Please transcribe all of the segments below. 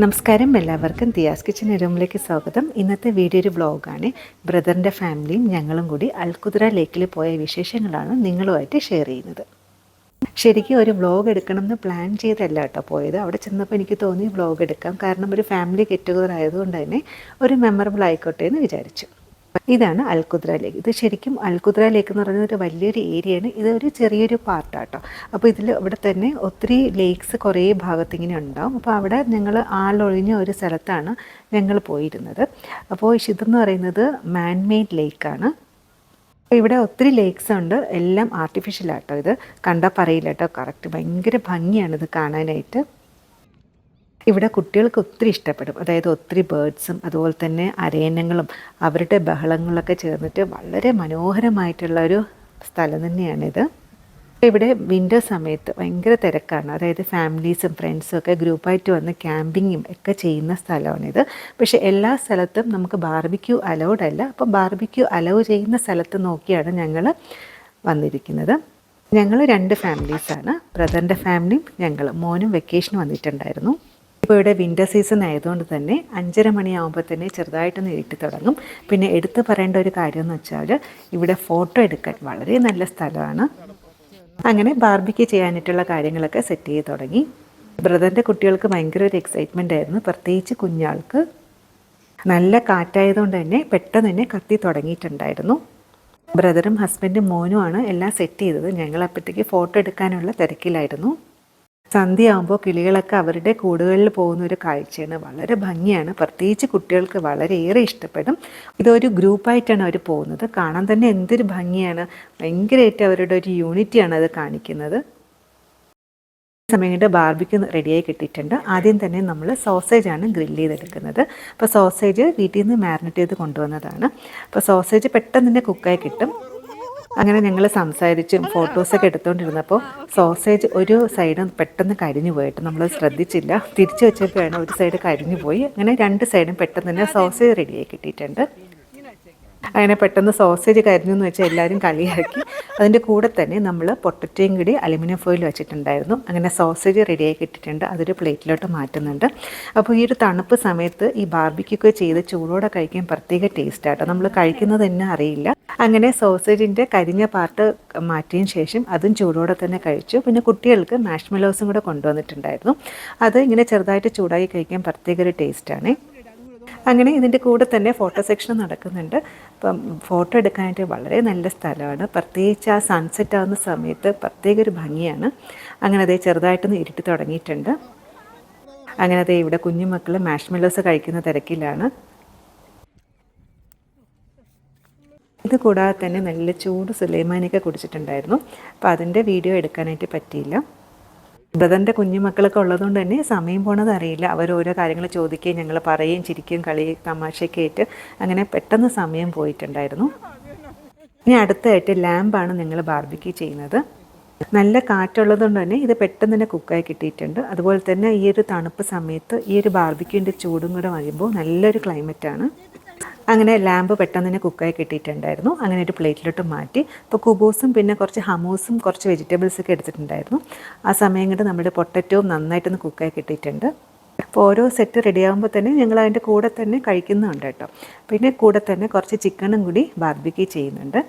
നമസ്കാരം എല്ലാവർക്കും ദിയാസ് കിച്ചൻ എരുമിലേക്ക് സ്വാഗതം. ഇന്നത്തെ വീഡിയോ ഒരു ബ്ലോഗാണ് ബ്രദറിന്റെ ഫാമിലിയും ഞങ്ങളും കൂടി അൽക്കുദ്ര ലേക്കിൽ പോയ വിശേഷങ്ങളാണ് നിങ്ങളുമായിട്ട് ഷെയർ ചെയ്യുന്നത്. ശരിക്കും ഒരു വ്ളോഗ് എടുക്കണം എന്ന് പ്ലാൻ ചെയ്തല്ല കേട്ടോ പോയത്. അവിടെ ചെന്നപ്പോൾ എനിക്ക് തോന്നി വ്ളോഗ് എടുക്കാം. കാരണം ഒരു ഫാമിലി ഗെറ്റ് ടുഗദർ ആയതുകൊണ്ട് തന്നെ ഒരു മെമ്മറബിൾ ആയിക്കോട്ടെ എന്ന് വിചാരിച്ചു. ഇതാണ് അൽകുദ്ര ലേക്ക്. ഇത് ശരിക്കും അൽകുദ്ര ലേക്ക് എന്ന് പറയുന്നത് ഒരു വലിയൊരു ഏരിയയാണ് ഇത് ഒരു ചെറിയൊരു പാർട്ടാട്ടോ അപ്പോൾ ഇതിൽ ഇവിടെ തന്നെ ഒത്തിരി ലേക്സ് കുറേ ഭാഗത്ത് ഇങ്ങനെ ഉണ്ടാവും. അപ്പോൾ അവിടെ ഞങ്ങൾ ആളൊഴിഞ്ഞ ഒരു സ്ഥലത്താണ് ഞങ്ങൾ പോയിരുന്നത്. അപ്പോൾ ഇതെന്ന് പറയുന്നത് മാൻമെയ്ഡ് ലേക്കാണ് അപ്പോൾ ഇവിടെ ഒത്തിരി ലേക്സ് ഉണ്ട്. എല്ലാം ആർട്ടിഫിഷ്യൽ ആട്ടോ ഇത്. കണ്ടാൽ പറയില്ല കേട്ടോ. കറക്റ്റ് ഭയങ്കര ഭംഗിയാണ് ഇത് കാണാനായിട്ട്. ഇവിടെ കുട്ടികൾക്ക് ഒത്തിരി ഇഷ്ടപ്പെടും. അതായത് ഒത്തിരി ബേഡ്സും അതുപോലെ തന്നെ അരയന്നങ്ങളും അവരുടെ ബഹളങ്ങളൊക്കെ ചേർന്നിട്ട് വളരെ മനോഹരമായിട്ടുള്ള ഒരു സ്ഥലം തന്നെയാണിത്. ഇവിടെ വിന്റർ സമയത്ത് ഭയങ്കര തിരക്കാണ്. അതായത് ഫാമിലീസും ഫ്രണ്ട്സും ഒക്കെ ഗ്രൂപ്പായിട്ട് വന്ന് ക്യാമ്പിങ്ങും ഒക്കെ ചെയ്യുന്ന സ്ഥലമാണിത്. പക്ഷേ എല്ലാ സ്ഥലത്തും നമുക്ക് ബാർബിക്യൂ അലൗഡ് അല്ല. അപ്പം ബാർബിക്യൂ അലൗ ചെയ്യുന്ന സ്ഥലത്ത് നോക്കിയാണ് ഞങ്ങൾ വന്നിരിക്കുന്നത്. ഞങ്ങൾ രണ്ട് ഫാമിലീസാണ് ബ്രദറിന്റെ ഫാമിലിയും ഞങ്ങൾ മോനും വെക്കേഷൻ വന്നിട്ടുണ്ടായിരുന്നു. ഇപ്പോൾ ഇവിടെ വിന്റർ സീസൺ ആയതുകൊണ്ട് തന്നെ അഞ്ചര മണിയാകുമ്പോൾ തന്നെ ചെറുതായിട്ടൊന്ന് ഇരുട്ടി തുടങ്ങും. പിന്നെ എടുത്തു പറയേണ്ട ഒരു കാര്യം എന്ന് വെച്ചാൽ ഇവിടെ ഫോട്ടോ എടുക്കാൻ വളരെ നല്ല സ്ഥലമാണ്. അങ്ങനെ ബാർബിക്ക് ചെയ്യാനായിട്ടുള്ള കാര്യങ്ങളൊക്കെ സെറ്റ് ചെയ്ത് തുടങ്ങി. ബ്രദറിന്റെ കുട്ടികൾക്ക് ഭയങ്കര ഒരു എക്സൈറ്റ്മെന്റ് ആയിരുന്നു. പ്രത്യേകിച്ച് കുഞ്ഞാൾക്ക് നല്ല കാറ്റായതുകൊണ്ട് തന്നെ പെട്ടെന്ന് തന്നെ കത്തി തുടങ്ങിയിട്ടുണ്ടായിരുന്നു. ബ്രദറും ഹസ്ബൻഡും മോനുമാണ് എല്ലാം സെറ്റ് ചെയ്തത്. ഞങ്ങൾ അപ്പോഴത്തേക്ക് ഫോട്ടോ എടുക്കാനുള്ള തിരക്കിലായിരുന്നു. സന്ധ്യയാകുമ്പോൾ കിളികളൊക്കെ അവരുടെ കൂടുകളിൽ പോകുന്ന ഒരു കാഴ്ചയാണ്. വളരെ ഭംഗിയാണ്. പ്രത്യേകിച്ച് കുട്ടികൾക്ക് വളരെയേറെ ഇഷ്ടപ്പെടും. ഇതൊരു ഗ്രൂപ്പായിട്ടാണ് അവർ പോകുന്നത്. കാണാൻ തന്നെ എന്തൊരു ഭംഗിയാണ്. ഭയങ്കരമായിട്ട് അവരുടെ ഒരു യൂണിറ്റിയാണ് അത് കാണിക്കുന്നത്. സമയം കൊണ്ട് ബാർബിക്ക് റെഡിയായി കിട്ടിയിട്ടുണ്ട്. ആദ്യം തന്നെ നമ്മൾ സോസേജ് ആണ് ഗ്രില്ല് ചെയ്തെടുക്കുന്നത്. അപ്പോൾ സോസേജ് വീട്ടിൽ നിന്ന് മാരിനേറ്റ് ചെയ്ത് കൊണ്ടുവന്നതാണ്. അപ്പോൾ സോസേജ് പെട്ടെന്ന് തന്നെ കുക്കായി കിട്ടും. അങ്ങനെ ഞങ്ങൾ സംസാരിച്ചും ഫോട്ടോസൊക്കെ എടുത്തുകൊണ്ടിരുന്നപ്പോൾ സോസേജ് ഒരു സൈഡ് പെട്ടെന്ന് കരിഞ്ഞു പോയിട്ട് നമ്മൾ ശ്രദ്ധിച്ചില്ല. തിരിച്ചു വെച്ചപ്പോഴാണ് ഒരു സൈഡ് കരിഞ്ഞു പോയി. അങ്ങനെ രണ്ട് സൈഡും പെട്ടെന്ന് തന്നെ സോസേജ് റെഡിയായി കിട്ടിയിട്ടുണ്ട്. അങ്ങനെ പെട്ടെന്ന് സോസേജ് കരിഞ്ഞു എന്ന് വെച്ചാൽ എല്ലാവരും കളിയാക്കി. അതിന്റെ കൂടെ തന്നെ നമ്മൾ പൊട്ടറ്റയും കൂടി അലുമിനിയം ഫോയിൽ വെച്ചിട്ടുണ്ടായിരുന്നു. അങ്ങനെ സോസേജ് റെഡിയായി കിട്ടിയിട്ടുണ്ട്. അതൊരു പ്ലേറ്റിലോട്ട് മാറ്റുന്നുണ്ട്. അപ്പോൾ ഈ ഒരു തണുപ്പ് സമയത്ത് ഈ ബാർബിക്കൊക്കെ ചെയ്ത് ചൂടോടെ കഴിക്കാൻ പ്രത്യേക ടേസ്റ്റാട്ടോ നമ്മൾ കഴിക്കുന്നത് തന്നെ അറിയില്ല. അങ്ങനെ സോസേജിന്റെ കരിഞ്ഞ പാർട്ട് മാറ്റിയതിന് ശേഷം അതും ചൂടോടെ തന്നെ കഴിച്ചു. പിന്നെ കുട്ടികൾക്ക് മാഷ്മെലോസും കൂടെ കൊണ്ടുവന്നിട്ടുണ്ടായിരുന്നു. അത് ഇങ്ങനെ ചെറുതായിട്ട് ചൂടാക്കി കഴിക്കാൻ പ്രത്യേക ഒരു ടേസ്റ്റാണ് അങ്ങനെ ഇതിന്റെ കൂടെ തന്നെ ഫോട്ടോ സെക്ഷൻ നടക്കുന്നുണ്ട്. അപ്പം ഫോട്ടോ എടുക്കാനായിട്ട് വളരെ നല്ല സ്ഥലമാണ്. പ്രത്യേകിച്ച് ആ സൺസെറ്റ് ആവുന്ന സമയത്ത് പ്രത്യേക ഒരു ഭംഗിയാണ്. അങ്ങനെ അതേ ചെറുതായിട്ടൊന്ന് ഇരുട്ടി തുടങ്ങിയിട്ടുണ്ട്. അങ്ങനെ അതേ ഇവിടെ കുഞ്ഞുമക്കൾ മാഷ്മെല്ലോസ് കഴിക്കുന്ന തിരക്കിലാണ്. ഇത് കൂടാതെ തന്നെ നല്ല ചൂട് സുലൈമാനിയൊക്കെ കുടിച്ചിട്ടുണ്ടായിരുന്നു. അപ്പോൾ അതിന്റെ വീഡിയോ എടുക്കാനായിട്ട് പറ്റിയില്ല. ബ്രദറിന്റെ കുഞ്ഞുമക്കളൊക്കെ ഉള്ളതുകൊണ്ട് തന്നെ സമയം പോണത് അറിയില്ല. അവർ ഓരോ കാര്യങ്ങൾ ചോദിക്കുകയും ഞങ്ങൾ പറയുകയും ചിരിക്കുകയും കളി തമാശയൊക്കെ ആയിട്ട് അങ്ങനെ പെട്ടെന്ന് സമയം പോയിട്ടുണ്ടായിരുന്നു. ഇനി അടുത്തായിട്ട് ലാമ്പാണ് നിങ്ങൾ ബാർബിക്ക് ചെയ്യുന്നത്. നല്ല കാറ്റുള്ളതുകൊണ്ട് തന്നെ ഇത് പെട്ടെന്ന് തന്നെ കുക്കായി കിട്ടിയിട്ടുണ്ട്. അതുപോലെ തന്നെ ഈ ഒരു തണുപ്പ് സമയത്ത് ഈ ഒരു ബാർബിക്യൂന്റെ ചൂടും കൂടെ വരുമ്പോൾ നല്ലൊരു ക്ലൈമറ്റാണ് അങ്ങനെ ലാമ്പ് പെട്ടെന്ന് തന്നെ കുക്കായി കിട്ടിയിട്ടുണ്ടായിരുന്നു. അങ്ങനെ ഒരു പ്ലേറ്റിലോട്ട് മാറ്റി. ഇപ്പോൾ കുബൂസും പിന്നെ കുറച്ച് ഹമൂസും കുറച്ച് വെജിറ്റബിൾസ് ഒക്കെ എടുത്തിട്ടുണ്ടായിരുന്നു. ആ സമയം കൊണ്ട് നമ്മുടെ പൊട്ടറ്റവും നന്നായിട്ടൊന്ന് കുക്കായി കിട്ടിയിട്ടുണ്ട്. അപ്പോൾ ഓരോ സെറ്റ് റെഡിയാകുമ്പോൾ തന്നെ ഞങ്ങൾ അതിന്റെ കൂടെ തന്നെ കഴിക്കുന്നുണ്ട് കേട്ടോ. പിന്നെ കൂടെ തന്നെ കുറച്ച് ചിക്കനും കൂടി ബാർബിക്ക് ചെയ്യുന്നുണ്ട്.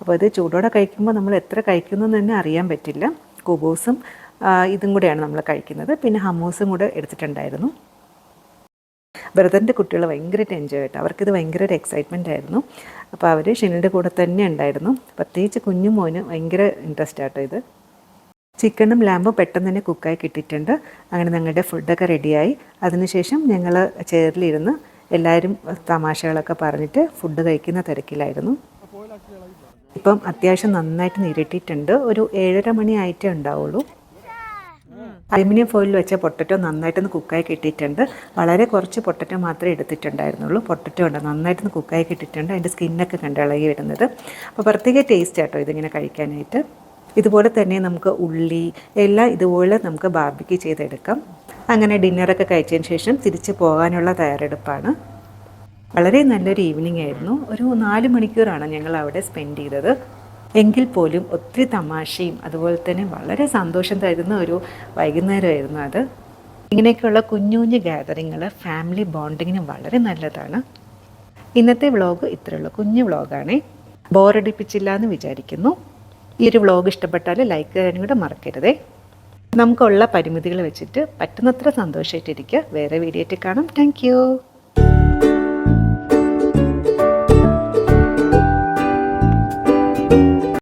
അപ്പോൾ ഇത് ചൂടോടെ കഴിക്കുമ്പോൾ നമ്മൾ എത്ര കഴിക്കുന്നു എന്ന് തന്നെ അറിയാൻ പറ്റില്ല. കുബൂസും ഇതും കൂടെയാണ് നമ്മൾ കഴിക്കുന്നത്. പിന്നെ ഹമൂസും കൂടെ എടുത്തിട്ടുണ്ടായിരുന്നു. ബ്രദറിന്റെ കുട്ടികൾ ഭയങ്കരമായിട്ട് എൻജോയ് ആയിട്ട്. അവർക്കിത് ഭയങ്കര ഒരു എക്സൈറ്റ്മെന്റ് ആയിരുന്നു. അപ്പോൾ അവർ ഷിനിന്റെ കൂടെ തന്നെ ഉണ്ടായിരുന്നു. പ്രത്യേകിച്ച് കുഞ്ഞു മോന് ഭയങ്കര ഇൻട്രസ്റ്റ് ആട്ടോ ഇത്. ചിക്കനും ലാമ്പും പെട്ടെന്ന് തന്നെ കുക്കായി കിട്ടിയിട്ടുണ്ട്. അങ്ങനെ ഞങ്ങളുടെ ഫുഡൊക്കെ റെഡിയായി അതിനുശേഷം ഞങ്ങൾ ചേറിലിരുന്ന് എല്ലാവരും തമാശകളൊക്കെ പറഞ്ഞിട്ട് ഫുഡ് കഴിക്കുന്ന തിരക്കിലായിരുന്നു. ഇപ്പം അത്യാവശ്യം നന്നായിട്ട് നിരട്ടിയിട്ടുണ്ട് ഒരു ഏഴര മണി ആയിട്ടേ ഉണ്ടാവുള്ളൂ. അലുമിനിയം ഫോയിൽ വെച്ച പൊട്ടറ്റോ നന്നായിട്ടൊന്ന് കുക്കായി കിട്ടിയിട്ടുണ്ട്. വളരെ കുറച്ച് പൊട്ടറ്റോ മാത്രമേ എടുത്തിട്ടുണ്ടായിരുന്നുള്ളൂ. പൊട്ടറ്റോ ഉണ്ട് നന്നായിട്ടൊന്ന് കുക്കായി കിട്ടിയിട്ടുണ്ട്. അതിന്റെ സ്കിന്നൊക്കെ കണ്ട് ഇളകി വരുന്നത്. അപ്പോൾ പ്രത്യേക ടേസ്റ്റ് ആട്ടോ ഇതിങ്ങനെ കഴിക്കാനായിട്ട്. ഇതുപോലെ തന്നെ നമുക്ക് ഉള്ളി എല്ലാം ഇതുപോലെ നമുക്ക് ബാർബിക്ക് ചെയ്തെടുക്കാം. അങ്ങനെ ഡിന്നറൊക്കെ കഴിച്ചതിന് ശേഷം തിരിച്ച് പോകാനുള്ള തയ്യാറെടുപ്പാണ്. വളരെ നല്ലൊരു ഈവനിങ് ആയിരുന്നു. ഒരു നാല് മണിക്കൂറാണ് ഞങ്ങൾ അവിടെ സ്പെൻഡ് ചെയ്തത്. എങ്കിൽ പോലും ഒത്തിരി തമാശയും അതുപോലെ തന്നെ വളരെ സന്തോഷം തരുന്ന ഒരു വൈകുന്നേരമായിരുന്നു അത്. ഇങ്ങനെയൊക്കെയുള്ള കുഞ്ഞു കുഞ്ഞു ഗ്യാതറിങ്ങൾ ഫാമിലി ബോണ്ടിങ്ങിന് വളരെ നല്ലതാണ്. ഇന്നത്തെ വ്ളോഗ് ഇത്രയുള്ള. കുഞ്ഞു വ്ളോഗാണേ. ബോറടിപ്പിച്ചില്ല എന്ന് വിചാരിക്കുന്നു. ഈ ഒരു വ്ളോഗ് ഇഷ്ടപ്പെട്ടാൽ ലൈക്ക് ചെയ്യാനും കൂടെ മറക്കരുതേ. നമുക്കുള്ള പരിമിതികൾ വെച്ചിട്ട് പറ്റുന്നത്ര സന്തോഷമായിട്ടിരിക്കുക വേറെ വീഡിയോയിട്ട് കാണാം. താങ്ക്